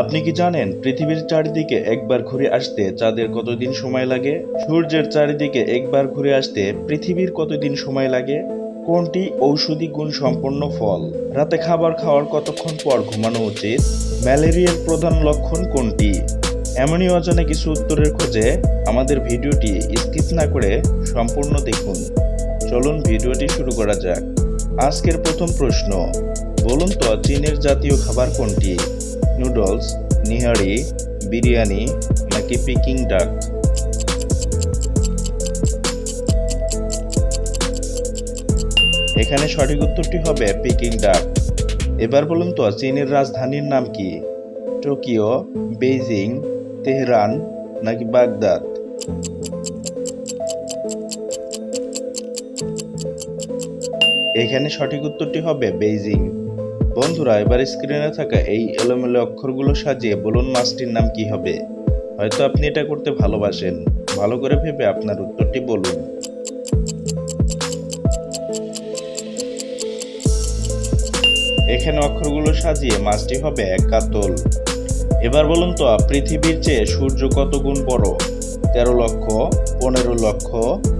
আপনি কি জানেন, পৃথিবীর চারিদিকে একবার ঘুরে আসতে চাঁদের কতদিন সময় লাগে? সূর্যের চারিদিকে একবার ঘুরে আসতে পৃথিবীর কতদিন সময় লাগে? কোনটি ঔষধি গুণ সম্পন্ন ফল? রাতে খাবার খাওয়ার কতক্ষণ পর ঘুমানো উচিত? ম্যালেরিয়ার প্রধান লক্ষণ কোনটি? এমনই অজানা কিছু উত্তরের খোঁজে আমাদের ভিডিওটি স্কিপ না করে সম্পূর্ণ দেখুন। চলুন ভিডিওটি শুরু করা যাক। আজকের প্রথম প্রশ্ন, বলুন তো চীনের জাতীয় খাবার কোনটি? নুডলস নিহারি বিরিয়ানি নাকি পিকিং ডাক এখানে সঠিক উত্তরটি হবে পিকিং ডাক এবার বলুন তো, চীনের রাজধানীর নাম কি? টোকিও, বেইজিং, তেহরান নাকি বাগদাদ? এখানে সঠিক উত্তরটি হবে বেইজিং। বন্ধুরা, এবার স্ক্রিনে থাকা এই এলোমেলো অক্ষরগুলো সাজিয়ে বলুন মাছটির নাম কি হবে? হয়তো আপনি এটা করতে ভালোবাসেন। ভালো করে ভেবে আপনার উত্তরটি বলুন। এখানে অক্ষরগুলো সাজিয়ে মাছটি হবে এক কাতল। এবার বলুন তো পৃথিবীর চেয়ে সূর্য কত গুণ বড়? তেরো লক্ষ, পনেরো লক্ষ,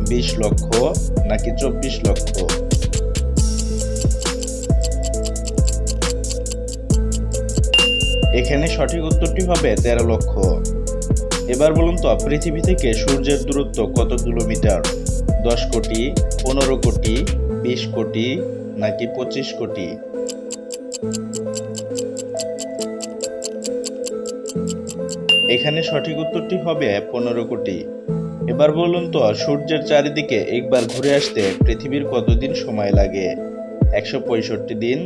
বিশ লক্ষ, নাকি চব্বিশ লক্ষ? এখানে সঠিক উত্তরটি হবে তেরো লক্ষ। এবার বলুন তো, পৃথিবী থেকে সূর্যের দূরত্ব কত কিলোমিটার? দশ কোটি, পনেরো কোটি, বিশ কোটি, নাকি পঁচিশ কোটি? এখানে সঠিক উত্তরটি হবে পনেরো কোটি। এবার বলুন তো, সূর্যের চারিদিকে একবার ঘুরে আসতে পৃথিবীর কতদিন সময় লাগে? একশো পঁয়ষট্টি দিন,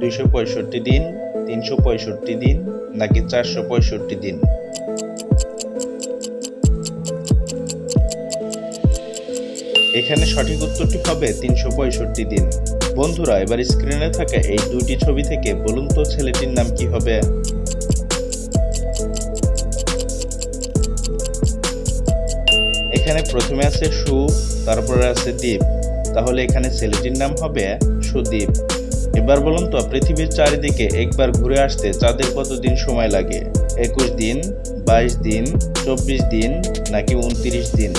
দুইশো পঁয়ষট্টি দিন তিনশো পঁয়ষট্টি দিন নাকি চারশো পঁয়ষট্টি দিন? এখানে সঠিক উত্তরটি হবে তিনশো পঁয়ষট্টি দিন। বন্ধুরা, এবার স্ক্রিনে থাকা এই দুইটি ছবি থেকে বলুন তো ছেলেটির নাম কি হবে? এখানে প্রথমে আছে সু, তারপরে আছে দ্বীপ তাহলে এখানে ছেলেটির নাম হবে সুদীপ। এবার বলুন তো, পৃথিবীর চারিদিকে একবার ঘুরে আসতে চাঁদের কতদিন সময় লাগে? একুশ দিন, বাইশ দিন, চব্বিশ দিন, নাকি উনত্রিশ দিন?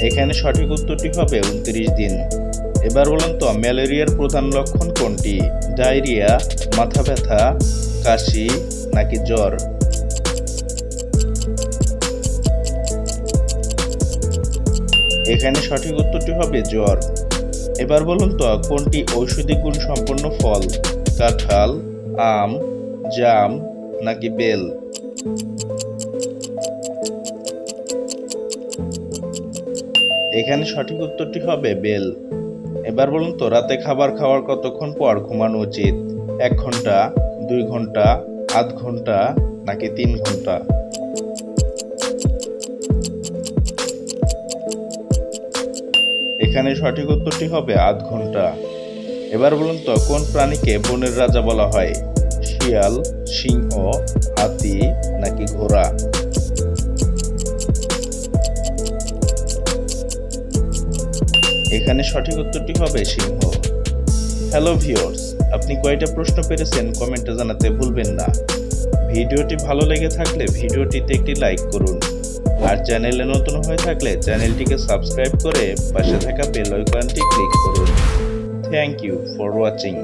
এখানে সঠিক উত্তরটি হবে উনত্রিশ দিন। এবার বলুন তো, ম্যালেরিয়ার প্রধান লক্ষণ কোনটি? ডায়রিয়া, মাথা ব্যথা, কাশি, নাকি জ্বর? এখানে সঠিক উত্তরটি হবে জ্বর। এবার বলুন তো, কোনটি ঔষধি গুণ সম্পন্ন ফল? কাঁঠাল, আম, জাম নাকি বেল? এখানে সঠিক উত্তরটি হবে বেল। এবার বলুন তো, রাতে খাবার খাওয়ার কতক্ষণ পর ঘুমানো উচিত? এক ঘণ্টা, দুই ঘণ্টা, আধ ঘণ্টা নাকি তিন ঘণ্টা? এখানে সঠিক উত্তরটি হবে আধ ঘণ্টা। এবার বলুন তো, কোন প্রাণীকে বনের রাজা বলা হয়? শিয়াল, সিংহ, হাতি নাকি ঘোড়া? এখানে সঠিক উত্তরটি হবে সিংহ। হ্যালো ভিউয়ার্স আপনি কয়টা প্রশ্ন পেরেছেন কমেন্টে জানাতে ভুলবেন না। ভিডিওটি ভালো লেগে থাকলে ভিডিওটিতে একটি লাইক করুন। আর চ্যানেলে নতুন হয়ে থাকলে চ্যানেলটিকে সাবস্ক্রাইব করে পাশে থাকা বেল আইকনটি ক্লিক করুন। Thank you for watching